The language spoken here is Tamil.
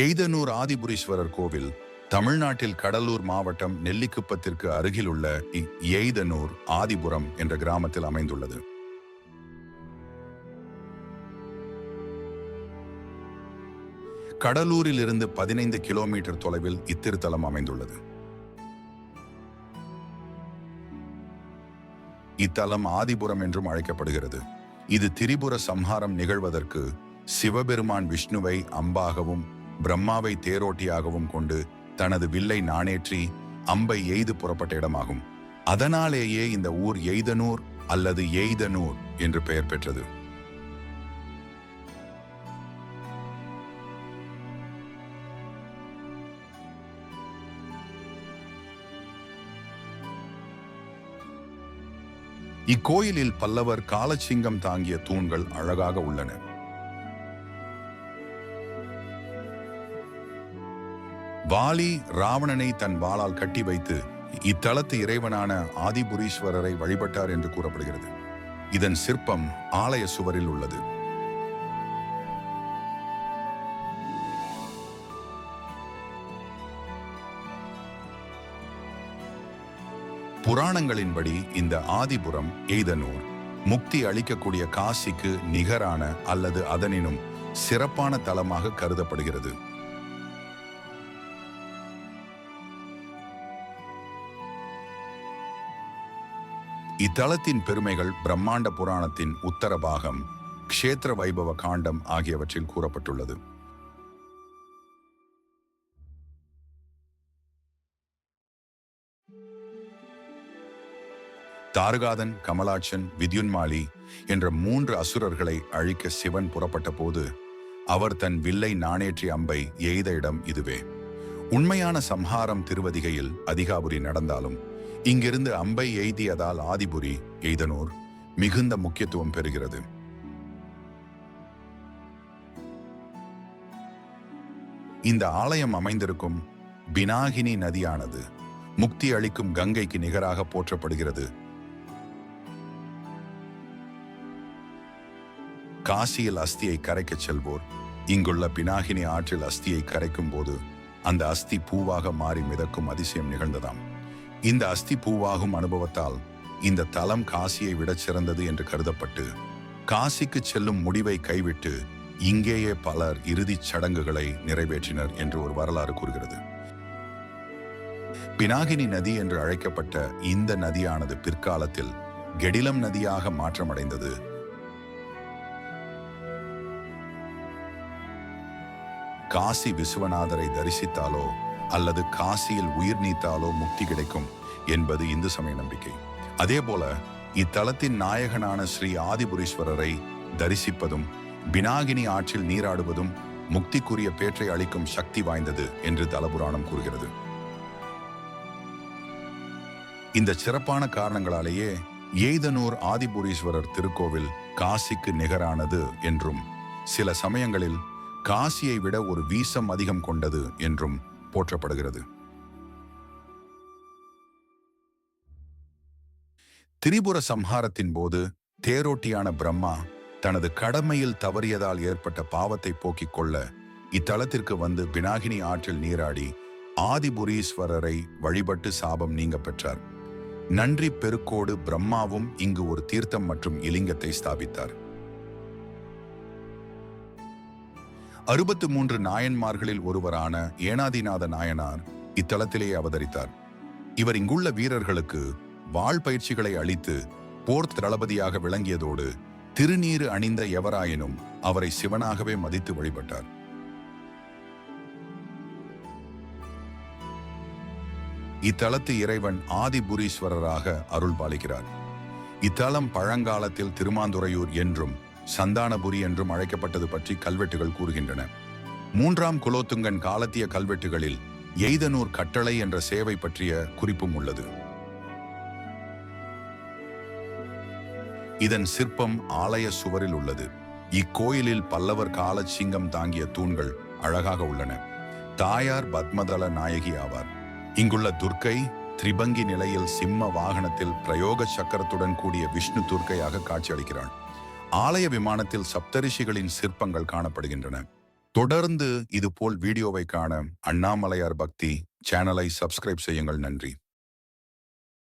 எய்தனூர் ஆதிபுரீஸ்வரர் கோவில் தமிழ்நாட்டில் கடலூர் மாவட்டம் நெல்லிக்குப்பத்திற்கு அருகிலுள்ள எய்தனூர் ஆதிபுரம் என்ற கிராமத்தில் அமைந்துள்ளது. கடலூரில் இருந்து பதினைந்து கிலோமீட்டர் தொலைவில் இத்திருத்தலம் அமைந்துள்ளது. இத்தலம் ஆதிபுரம் என்றும் அழைக்கப்படுகிறது. இது திரிபுர சம்ஹாரம் நிகழ்வதற்கு சிவபெருமான் விஷ்ணுவை அம்பாகவும் பிரம்மாவை தேரோட்டியாகவும் கொண்டு தனது வில்லை நாணேற்றி அம்பை எய்து புறப்பட்ட இடமாகும். அதனாலேயே இந்த ஊர் எய்தனூர் அல்லது எய்தனூர் என்று பெயர் பெற்றது. இக்கோயிலில் பல்லவர் காலச்சிங்கம் தாங்கிய தூண்கள் அழகாக உள்ளன. வாலி ராவணனை தன் வாளால் கட்டி வைத்து இத்தலத்து இறைவனான ஆதிபுரீஸ்வரரை வழிபட்டார் என்று கூறப்படுகிறது. இதன் சிற்பம் ஆலய சுவரில் உள்ளது. புராணங்களின்படி இந்த ஆதிபுரம் எய்தனூர் முக்தி அளிக்கக்கூடிய காசிக்கு நிகரான அல்லது அதனினும் சிறப்பான தலமாக கருதப்படுகிறது. இத்தலத்தின் பெருமைகள் பிரம்மாண்ட புராணத்தின் உத்தர பாகம் க்ஷேத்திர வைபவ காண்டம் ஆகியவற்றில் கூறப்பட்டுள்ளது. தாரகாதன் கமலாட்சன் வித்யுன்மாலி என்ற மூன்று அசுரர்களை அழிக்க சிவன் புறப்பட்ட போது அவர் தன் வில்லை நாணேற்றி அம்பை எய்த இடம் இதுவே. உண்மையான சம்ஹாரம் திருவதிகையில் அதிகாபுரி நடந்தாலும் இங்கிருந்து அம்பை எய்தியதால் ஆதிபுரி எய்தனூர் மிகுந்த முக்கியத்துவம் பெறுகிறது. இந்த ஆலயம் அமைந்திருக்கும் பினாகினி நதியானது முக்தி அளிக்கும் கங்கைக்கு நிகராக போற்றப்படுகிறது. காசியில் அஸ்தியை கரைக்கச் செல்வோர் இங்குள்ள பினாகினி ஆற்றில் அஸ்தியை கரைக்கும் போது அந்த அஸ்தி பூவாக மாறி மிதக்கும் அதிசயம் நிகழ்ந்ததாம். இந்த அஸ்தி பூவாகும் அனுபவத்தால் இந்த தலம் காசியை விடச் சிறந்தது என்று கருதப்பட்டு காசிக்கு செல்லும் முடிவை கைவிட்டு இங்கேயே பலர் இறுதிச் சடங்குகளை நிறைவேற்றினர் என்று ஒரு வரலாறு கூறுகிறது. பினாகினி நதி என்று அழைக்கப்பட்ட இந்த நதியானது பிற்காலத்தில் கெடிலம் நதியாக மாற்றமடைந்தது. காசி விஸ்வநாதரை தரிசித்தாலோ அல்லது காசியில் உயிர் நீத்தாலோ முக்தி கிடைக்கும் என்பது இந்து சமய நம்பிக்கை. அதே போல இத்தலத்தின் நாயகனான ஸ்ரீ ஆதிபுரீஸ்வரரை தரிசிப்பதும் பினாகினி ஆற்றில் நீராடுவதும் முக்திக்குரிய பேற்றை அளிக்கும் சக்தி வாய்ந்தது என்று தலபுராணம் கூறுகிறது. இந்த சிறப்பான காரணங்களாலேயே எய்தனூர் ஆதிபுரீஸ்வரர் திருக்கோவில் காசிக்கு நிகரானது என்றும் சில சமயங்களில் காசியை விட ஒரு வீசம் அதிகம் கொண்டது என்றும் போற்றப்படுகிறது. திரிபுர சம்ஹாரத்தின் போது தேரோட்டியான பிரம்மா தனது கடமையில் தவறியதால் ஏற்பட்ட பாவத்தை போக்கிக் கொள்ள இத்தலத்திற்கு வந்து பினாகினி ஆற்றில் நீராடி ஆதிபுரீஸ்வரரை வழிபட்டு சாபம் நீங்க பெற்றார். நன்றி பெருக்கோடு பிரம்மாவும் இங்கு ஒரு தீர்த்தம் மற்றும் இலிங்கத்தை ஸ்தாபித்தார். அறுபத்து மூன்று நாயன்மார்களில் ஒருவரான ஏனாதிநாத நாயனார் இத்தலத்திலே அவதரித்தார். இவர் இங்குள்ள வீரர்களுக்கு வாழ் பயிற்சிகளை அளித்து போர் தளபதியாக விளங்கியதோடு திருநீறு அணிந்த எவராயினும் அவரை சிவனாகவே மதித்து வழிபட்டார். இத்தலத்து இறைவன் ஆதிபுரீஸ்வரராக அருள் பாலிக்கிறார் இத்தலம் பழங்காலத்தில் திருமாந்துறையூர் என்றும் சந்தானபுரி என்றும் அழைக்கப்பட்டது பற்றி கல்வெட்டுகள் கூறுகின்றன. மூன்றாம் குலோத்துங்கன் காலத்திய கல்வெட்டுகளில் எய்தனூர் கட்டளை என்ற சேவை பற்றிய குறிப்பும் உள்ளது. இதன் சிற்பம் ஆலய சுவரில் உள்ளது. இக்கோயிலில் பல்லவர் கால சிங்கம் தாங்கிய தூண்கள் அழகாக உள்ளன. தாயார் பத்மதல நாயகி ஆவார். இங்குள்ள துர்க்கை திரிபங்கி நிலையில் சிம்ம வாகனத்தில் பிரயோக சக்கரத்துடன் கூடிய விஷ்ணு துர்க்கையாக காட்சியளிக்கிறாள். ஆலய விமானத்தில் சப்தரிஷிகளின் சிற்பங்கள் காணப்படுகின்றன. தொடர்ந்து இதுபோல் வீடியோவை காண அண்ணாமலையார் பக்தி சேனலை சப்ஸ்கிரைப் செய்யுங்கள். நன்றி.